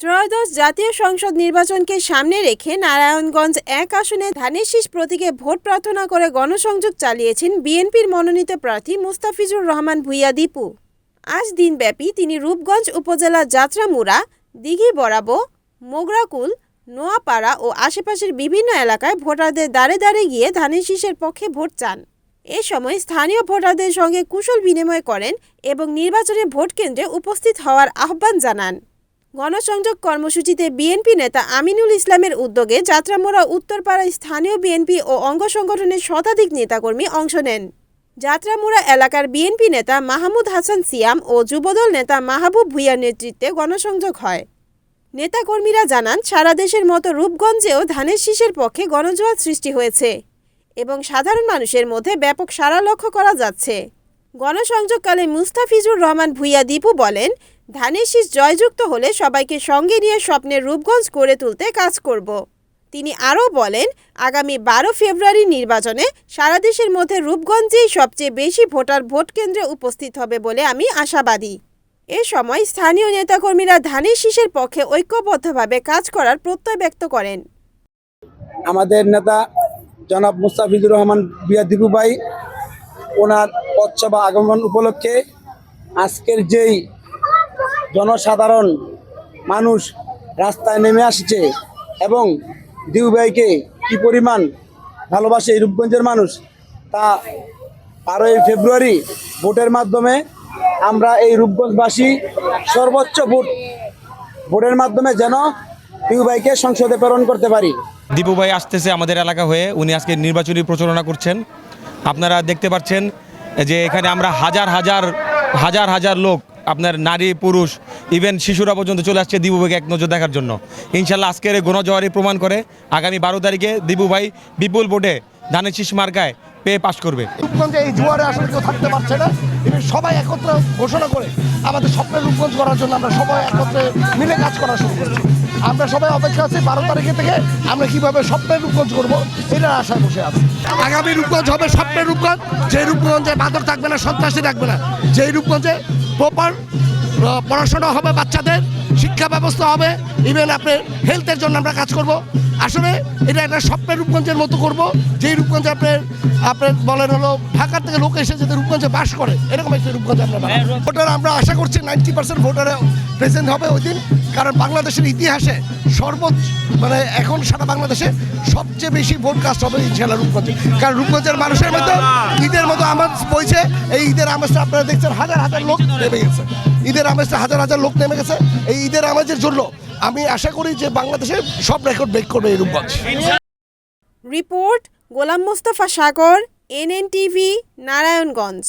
ত্রয়োদশ জাতীয় সংসদ নির্বাচনকে সামনে রেখে নারায়ণগঞ্জ এক আসনে ধানের শীষ প্রতীকে ভোট প্রার্থনা করে গণসংযোগ চালিয়েছেন বিএনপির মনোনীত প্রার্থী মুস্তাফিজুর রহমান ভুইয়া দীপু। আজ দিনব্যাপী তিনি রূপগঞ্জ উপজেলার যাত্রামুড়া, দিঘি বরাবো, মোগরাকুল, নোয়াপাড়া ও আশেপাশের বিভিন্ন এলাকায় ভোটারদের দাঁড়ে দাঁড়ে গিয়ে ধানের শীষের পক্ষে ভোট চান। এ সময় স্থানীয় ভোটারদের সঙ্গে কুশল বিনিময় করেন এবং নির্বাচনে ভোট কেন্দ্রে উপস্থিত হওয়ার আহ্বান জানান। গণসংযোগ কর্মসূচিতে বিএনপি নেতা আমিনুল ইসলামের উদ্যোগে যাত্রামোড়া উত্তরপাড়ায় স্থানীয় বিএনপি ও অঙ্গ সংগঠনের শতাধিক নেতাকর্মী অংশ নেন। যাত্রামোড়া এলাকার বিএনপি নেতা মাহমুদ হাসান সিয়াম ও যুবদল নেতা মাহবুব ভুইয়ার নেতৃত্বে গণসংযোগ হয়। নেতাকর্মীরা জানান, সারা দেশের মতো রূপগঞ্জেও ধানের শীষের পক্ষে গণজোয়ার সৃষ্টি হয়েছে এবং সাধারণ মানুষের মধ্যে ব্যাপক সাড়া লক্ষ্য করা যাচ্ছে। গণসংযোগকালে মুস্তাফিজুর রহমান ভুইয়া দীপু বলেন ধানের শীষ জয়যুক্ত হলে সবাইকে সঙ্গে নিয়ে স্বপ্নের রূপগঞ্জ গড়ে তুলতে কাজ করব। তিনি আরও বলেন, আগামী বারো ফেব্রুয়ারি নির্বাচনে সারা দেশের মধ্যে রূপগঞ্জেই সবচেয়ে বেশি ভোটার ভোট কেন্দ্রে উপস্থিত হবে বলে আমি আশাবাদী। এ সময় স্থানীয় নেতাকর্মীরা ধানের শীষের পক্ষে ঐক্যবদ্ধভাবে কাজ করার প্রত্যয় ব্যক্ত করেন। আমাদের নেতা জনাব মুস্তাফিজুর রহমান বিয়া দিবু ভাই, ওনার পথসভা আগমন উপলক্ষে আজকের যেই জনসাধারণ মানুষ রাস্তায় নেমে আসছে এবং দিবু ভাইকে কী পরিমাণ ভালোবাসে এই রূপগঞ্জের মানুষ তা বারোই ফেব্রুয়ারি ভোটের মাধ্যমে আমরা এই রূপগঞ্জবাসী সর্বোচ্চ ভোট, ভোটের মাধ্যমে যেন দিবু ভাইকে সংসদে প্রেরণ করতে পারি। দীপু ভাই আসতেছে আমাদের এলাকা হয়ে, উনি আজকে নির্বাচনী প্রচারণা করছেন। আপনারা দেখতে পাচ্ছেন যে এখানে আমরা হাজার হাজার হাজার হাজার লোক আপনার নারী পুরুষ ইভেন শিশুরা পর্যন্ত চলে আসছে দিবু ভাইকে এক নজর দেখার জন্য। ইনশাল্লাহ আজকের এই গণজোয়ারি প্রমাণ করে আগামী বারো তারিখে দিবু ভাই বিপুল ভোটে ধানের শীষ মার্কায় পেয়ে পাশ করবে। এই জুয়ারে আসলে কেউ থাকতে পারছে না। এবং সবাই একত্রে ঘোষণা করে আমাদের স্বপ্নের রূপগঞ্জ করার জন্য আমরা সবাই একত্রে মিলে কাজ করা শুরু করছি। আমরা সবাই অপেক্ষা আছি বারো তারিখে থেকে আমরা কীভাবে স্বপ্নের রূপগঞ্জ করব এটার আশায় বসে আছি। আগামী রূপগঞ্জ হবে স্বপ্নের রূপগঞ্জ। যে রূপগঞ্জে মাদক থাকবে না সন্ত্রাসী থাকবে না। যেই রূপগঞ্জে প্রপার পড়াশোনা হবে বাচ্চাদের, শিক্ষা ব্যবস্থা হবে ইভেন আপনার হেলথের জন্য আমরা কাজ করব। আসলে এটা একটা স্বপ্নের রূপগঞ্জের মতো করব, যেই রূপগঞ্জে আপনার আপনার বলেন হলো, ঢাকার থেকে লোক এসে যাতে বাস করে। এরকম একটা রূপগঞ্জ আমরা বানাবো। ভোটার আমরা আশা করছি নাইনটি পার্সেন্ট ভোটারে প্রেজেন্ট হবে ওই দিন। কারণ বাংলাদেশের ইতিহাসে সর্বোচ্চ মানে এখন সারা বাংলাদেশে সবচেয়ে বেশি ভোট কাস্ট হবে ইনশাল্লাহ রূপগঞ্জে কারণ রূপগঞ্জের মানুষের মধ্যে ঈদের মতো আমেজ বইছে। এই ঈদের আমেজটা আপনারা দেখছেন হাজার হাজার লোক নেমে গেছে। ঈদের আমেজটা হাজার হাজার লোক নেমে গেছে। এই ঈদের আমেজের জন্য আমি আশা করি যে বাংলাদেশে সব রেকর্ড ব্রেক করবে এই Rupganj report Golam Mostafa Sagar NN TV Narayanganj.